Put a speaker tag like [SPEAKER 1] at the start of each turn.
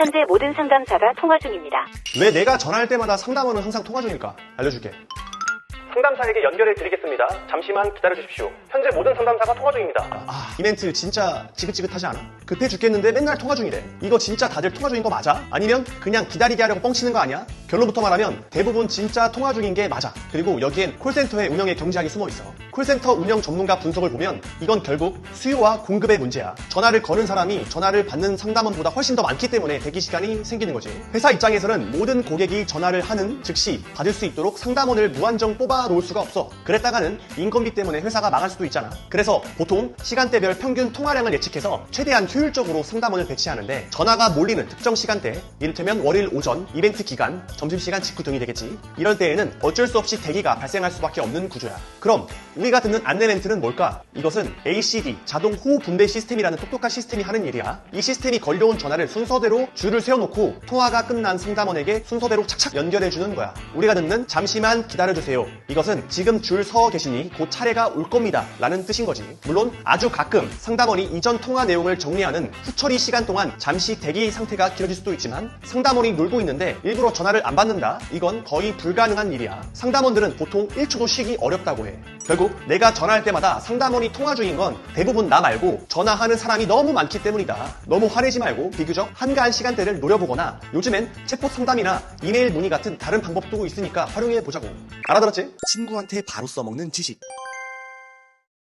[SPEAKER 1] 현재 모든 상담사가 통화 중입니다.
[SPEAKER 2] 왜 내가 전화할 때마다 상담원은 항상 통화 중일까? 알려줄게.
[SPEAKER 3] 상담사에게 연결해 드리겠습니다. 잠시만 기다려 주십시오. 현재 모든 상담사가 통화 중입니다.
[SPEAKER 2] 아, 이 멘트 진짜 지긋지긋하지 않아? 급해 죽겠는데 맨날 통화 중이래. 이거 진짜 다들 통화 중인 거 맞아? 아니면 그냥 기다리게 하려고 뻥치는 거 아니야? 결론부터 말하면 대부분 진짜 통화 중인 게 맞아. 그리고 여기엔 콜센터의 운영에 경제학이 숨어 있어. 콜센터 운영 전문가 분석을 보면 이건 결국 수요와 공급의 문제야. 전화를 거는 사람이 전화를 받는 상담원보다 훨씬 더 많기 때문에 대기 시간이 생기는 거지. 회사 입장에서는 모든 고객이 전화를 하는 즉시 받을 수 있도록 상담원을 무한정 뽑아 놓을 수가 없어. 그랬다가는 인건비 때문에 회사가 망할 수도 있잖아. 그래서 보통 시간대별 평균 통화량을 예측해서 최대한 효율적으로 상담원을 배치하는데 전화가 몰리는 특정 시간대, 이를테면 월요일 오전, 이벤트 기간, 점심시간 직후 등이 되겠지. 이럴 때에는 어쩔 수 없이 대기가 발생할 수밖에 없는 구조야. 그럼 우리가 듣는 안내 멘트는 뭘까? 이것은 ACD, 자동 호흡 분배 시스템이라는 똑똑한 시스템이 하는 일이야. 이 시스템이 걸려온 전화를 순서대로 줄을 세워놓고 통화가 끝난 상담원에게 순서대로 착착 연결해주는 거야. 우리가 듣는 잠시만 기다려주세요. 이것은 지금 줄 서 계시니 곧 차례가 올 겁니다. 라는 뜻인 거지. 물론 아주 가끔 상담원이 이전 통화 내용을 정리하는 후처리 시간 동안 잠시 대기 상태가 길어질 수도 있지만 상담원이 놀고 있는데 일부러 전화를 안 받는다? 이건 거의 불가능한 일이야. 상담원들은 보통 1초도 쉬기 어렵다고 해. 결국 내가 전화할 때마다 상담원이 통화 중인 건 대부분 나 말고 전화하는 사람이 너무 많기 때문이다. 너무 화내지 말고 비교적 한가한 시간대를 노려보거나 요즘엔 챗봇 상담이나 이메일 문의 같은 다른 방법도 있으니까 활용해 보자고. 알아들었지?
[SPEAKER 4] 친구한테 바로 써먹는 지식.